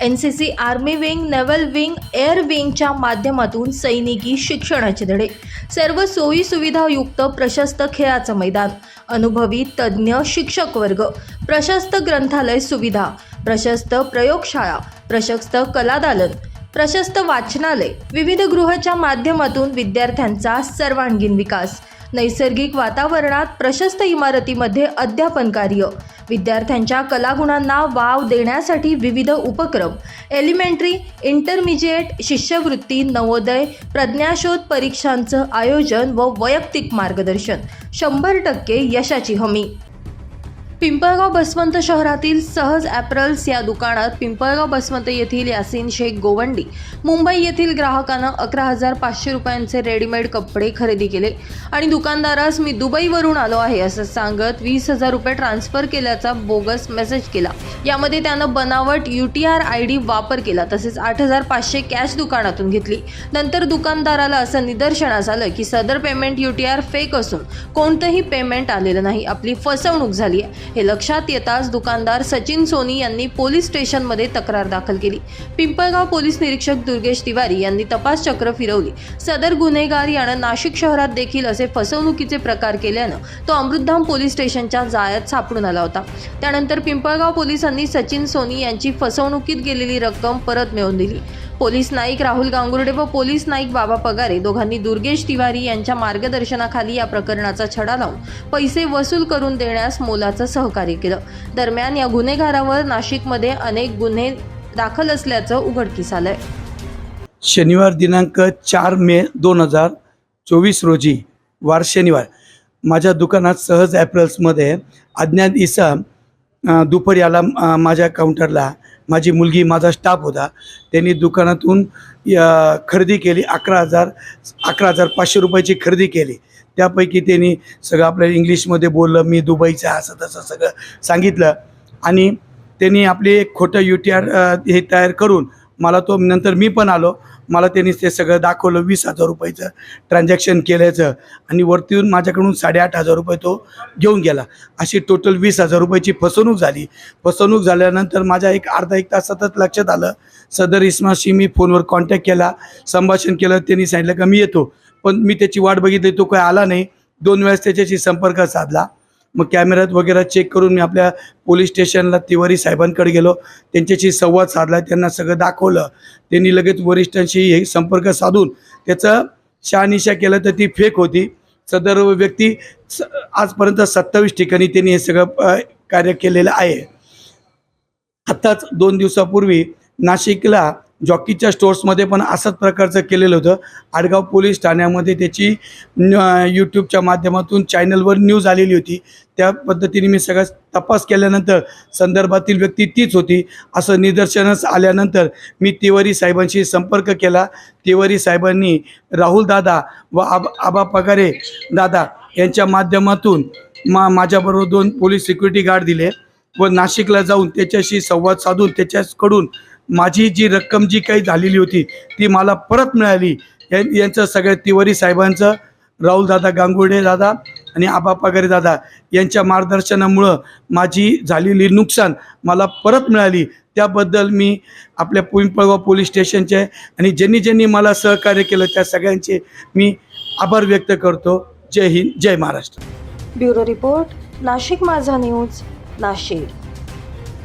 N C C army wing naval wing air विंगच्या माध्यमातून सैनिकी शिक्षणाचे धडे. सर्व सोयी सुविधायुक्त प्रशस्त खेळाचं मैदान. अनुभवी तज्ज्ञ शिक्षक वर्ग. प्रशस्त ग्रंथालय सुविधा. प्रशस्त प्रयोगशाळा. प्रशस्त कलादालन. प्रशस्त वाचनालय. विविध गृहाच्या माध्यमातून विद्यार्थ्यांचा सर्वांगीण विकास. नैसर्गिक वातावरणात प्रशस्त इमारतीमध्ये अध्यापन कार्य. विद्यार्थ्यांच्या कलागुणांना वाव देण्यासाठी विविध उपक्रम. एलिमेंटरी इंटरमिजिएट शिष्यवृत्ती नवोदय प्रज्ञाशोध परीक्षांचं आयोजन व वैयक्तिक मार्गदर्शन. शंभर टक्के यशाची हमी. पिंपळगाव बसवंत शहरातील सहज ॲप्रल्स या दुकानात पिंपळगाव बसवंत येथील यासीन शेख गोवंडी मुंबई येथील ग्राहकानं अकरा हजार पाचशे रुपयांचे रेडीमेड कपडे खरेदी केले आणि दुकानदारास मी दुबईवरून आलो आहे असं सांगत वीस हजार रुपये ट्रान्स्फर केल्याचा बोगस मेसेज केला. यामध्ये त्यानं बनावट U T R I D वापर केला तसेच आठ हजार पाचशे कॅश दुकानातून घेतली. नंतर दुकानदाराला असं निदर्शनास आलं की सदर payment U T R fake असून कोणतंही पेमेंट आलेलं नाही. आपली फसवणूक झाली आहे हे लक्षात येताच दुकानदार सचिन सोनी यांनी पोलीस स्टेशनमध्ये तक्रार दाखल केली. पिंपळगाव पोलीस निरीक्षक दुर्गेश तिवारी यांनी तपास चक्र फिरवली. सदर गुन्हेगार यानं नाशिक शहरात देखील असे फसवणुकीचे प्रकार केल्यानं तो अमृतधाम पोलीस स्टेशनच्या जाळ्यात सापडून आला होता. त्यानंतर पिंपळगाव पोलिसांनी सचिन सोनी यांची फसवणुकीत गेलेली रक्कम परत मिळवून दिली. पोलीस नाईक राहुल गांगुर्डे व पोलीस नाईक बाबा पगारे दोघांनी दुर्गेश तिवारी यांच्या मार्गदर्शनाखाली या प्रकरणाचा छडा लावून पैसे वसूल करून देण्यास मोलाचं सहकार्य केलं. दरम्यान या गुन्हेगारावर नाशिकमध्ये अनेक गुन्हे दाखल असल्याचं उघडकीस आलंय. शनिवार दिनांक चार मे दोन हजार चोवीस रोजी वार शनिवार. माझ्या दुकानात सहज ॲप्रल्समध्ये अज्ञात इसम दुपारी आला माझ्या काउंटरला माझी मुलगी माझा स्टाफ होता. त्यांनी दुकानातून खरेदी केली. अकरा हजार अकरा हजार पाचशे रुपयाची खरेदी केली. त्यापैकी त्यांनी सगळं आपल्या इंग्लिशमध्ये बोललं मी दुबईचं असं तसं सगळं सांगितलं. आणि त्यांनी आपली एक खोटं यू टी आर हे तयार करून मला तो नंतर मी पण आलो. मला त्यांनी ते सगळं दाखवलं वीस हजार रुपयाचं ट्रान्झॅक्शन केल्याचं आणि वरती येऊन माझ्याकडून साडेआठ हजार रुपये तो घेऊन गेला. अशी टोटल वीस हजार रुपयाची फसवणूक झाली. फसवणूक झाल्यानंतर माझ्या एक अर्धा एक तासातच लक्षात आलं. सदर इस्माशी मी फोनवर कॉन्टॅक्ट केला संभाषण केलं त्यांनी सांगितलं का मी येतो. पण मी त्याची वाट बघितली तो काय आला नाही. दोन वेळेस त्याच्याशी संपर्क साधला. मग कॅमेऱ्यात वगैरे चेक करून मी आपल्या पोलीस स्टेशनला तिवारी साहेबांकडे गेलो. त्यांच्याशी संवाद साधला. त्यांना सगळं दाखवलं. त्यांनी लगेच वरिष्ठांशी हे संपर्क साधून त्याचं शहानिशा केलं तर ती फेक होती. सदर व्यक्ती स आजपर्यंत सत्तावीस ठिकाणी त्यांनी हे सगळं कार्य केलेलं आहे. आत्ताच दोन दिवसापूर्वी नाशिकला जॉकीच्या स्टोर्समध्ये पण असंच प्रकारचं केलेलं होतं. आडगाव पोलीस ठाण्यामध्ये त्याची यूट्यूबच्या माध्यमातून चॅनलवर न्यूज आलेली होती. त्या पद्धतीने मी सगळा तपास केल्यानंतर संदर्भातील व्यक्ती तीच होती. असं निदर्शनास आल्यानंतर मी तिवारी साहेबांशी संपर्क केला. तिवारी साहेबांनी राहुल दादा व आब आबा पगारे दादा यांच्या माध्यमातून मा माझ्याबरोबर दोन पोलीस सिक्युरिटी गार्ड दिले व नाशिकला जाऊन त्याच्याशी संवाद साधून त्याच्याकडून माझी जी रक्कम जी काही झालेली होती ती मला परत मिळाली. या यांचं सगळ्या तिवारी साहेबांचं राहुल दादा गांगुर्डे दादा आणि आबा पगारे दादा यांच्या मार्गदर्शनामुळं माझी झालेली नुकसान मला परत मिळाली. त्याबद्दल मी आपल्या पिंपळगाव पोलीस स्टेशनचे आणि ज्यांनी ज्यांनी मला सहकार्य केलं त्या सगळ्यांचे मी आभार व्यक्त करतो. जय हिंद जय Maharashtra. Bureau report Nashik Majha news Nashik.